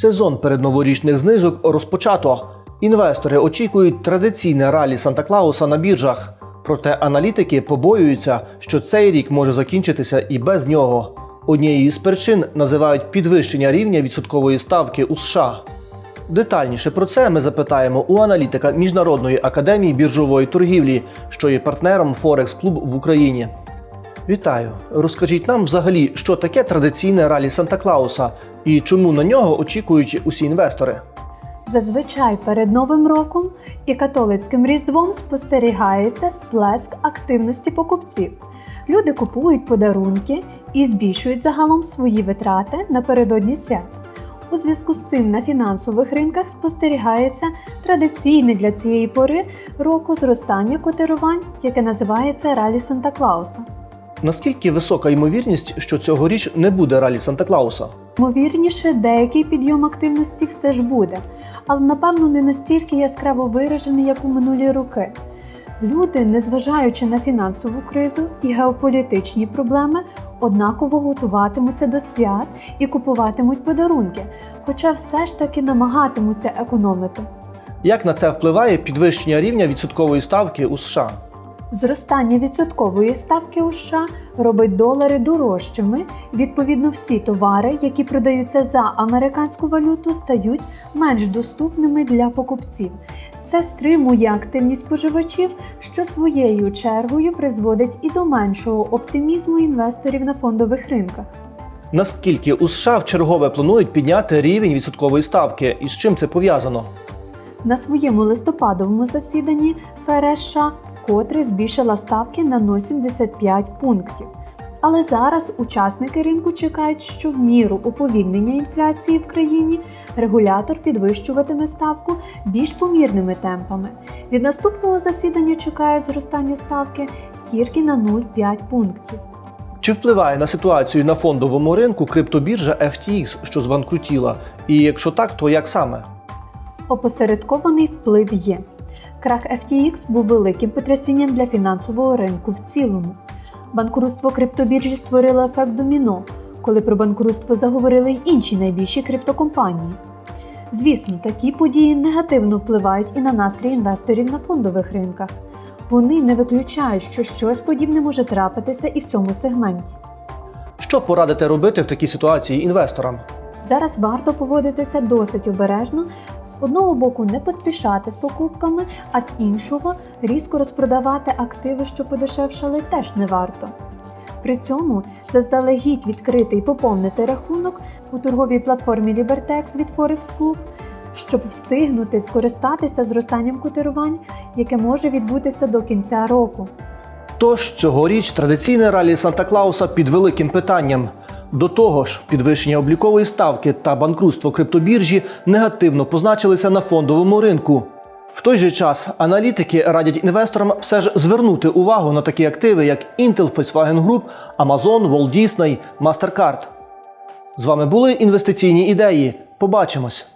Сезон передноворічних знижок розпочато. Інвестори очікують традиційне ралі Санта-Клауса на біржах. Проте аналітики побоюються, що цей рік може закінчитися і без нього. Однією з причин називають підвищення рівня відсоткової ставки у США. Детальніше про це ми запитаємо у аналітика Міжнародної академії біржової торгівлі, що є партнером Форекс Клуб в Україні. Вітаю! Розкажіть нам взагалі, що таке традиційне ралі Санта-Клауса і чому на нього очікують усі інвестори. Зазвичай перед Новим роком і католицьким Різдвом спостерігається сплеск активності покупців. Люди купують подарунки і збільшують загалом свої витрати напередодні свят. У зв'язку з цим на фінансових ринках спостерігається традиційне для цієї пори року зростання котирувань, яке називається ралі Санта-Клауса. Наскільки висока ймовірність, що цьогоріч не буде ралі Санта-Клауса? Ймовірніше, деякий підйом активності все ж буде, але напевно не настільки яскраво виражений, як у минулі роки. Люди, незважаючи на фінансову кризу і геополітичні проблеми, однаково готуватимуться до свят і купуватимуть подарунки, хоча все ж таки намагатимуться економити. Як на це впливає підвищення рівня відсоткової ставки у США? Зростання відсоткової ставки у США робить долари дорожчими. Відповідно, всі товари, які продаються за американську валюту, стають менш доступними для покупців. Це стримує активність споживачів, що своєю чергою призводить і до меншого оптимізму інвесторів на фондових ринках. Наскільки у США вчергове планують підняти рівень відсоткової ставки і з чим це пов'язано? На своєму листопадовому засіданні ФРС США вкотре збільшила ставки на 0,75 пунктів. Але зараз учасники ринку чекають, що в міру уповільнення інфляції в країні регулятор підвищуватиме ставку більш помірними темпами. Від наступного засідання чекають зростання ставки тільки на 0,5 пунктів. Чи впливає на ситуацію на фондовому ринку криптобіржа FTX, що збанкрутіла? І якщо так, то як саме? Опосередкований вплив є. Крах FTX був великим потрясінням для фінансового ринку в цілому. Банкрутство криптобіржі створило ефект доміно, коли про банкрутство заговорили й інші найбільші криптокомпанії. Звісно, такі події негативно впливають і на настрій інвесторів на фондових ринках. Вони не виключають, що щось подібне може трапитися і в цьому сегменті. Що порадите робити в такій ситуації інвесторам? Зараз варто поводитися досить обережно, з одного боку не поспішати з покупками, а з іншого різко розпродавати активи, що подешевшали, теж не варто. При цьому заздалегідь відкрити і поповнити рахунок у торговій платформі Libertex від Forex Club, щоб встигнути скористатися зростанням котирувань, яке може відбутися до кінця року. Тож цьогоріч традиційне ралі Санта-Клауса під великим питанням. До того ж, підвищення облікової ставки та банкрутство криптобіржі негативно позначилися на фондовому ринку. В той же час аналітики радять інвесторам все ж звернути увагу на такі активи, як Intel, Volkswagen Group, Amazon, Walt Disney, MasterCard. З вами були інвестиційні ідеї. Побачимось!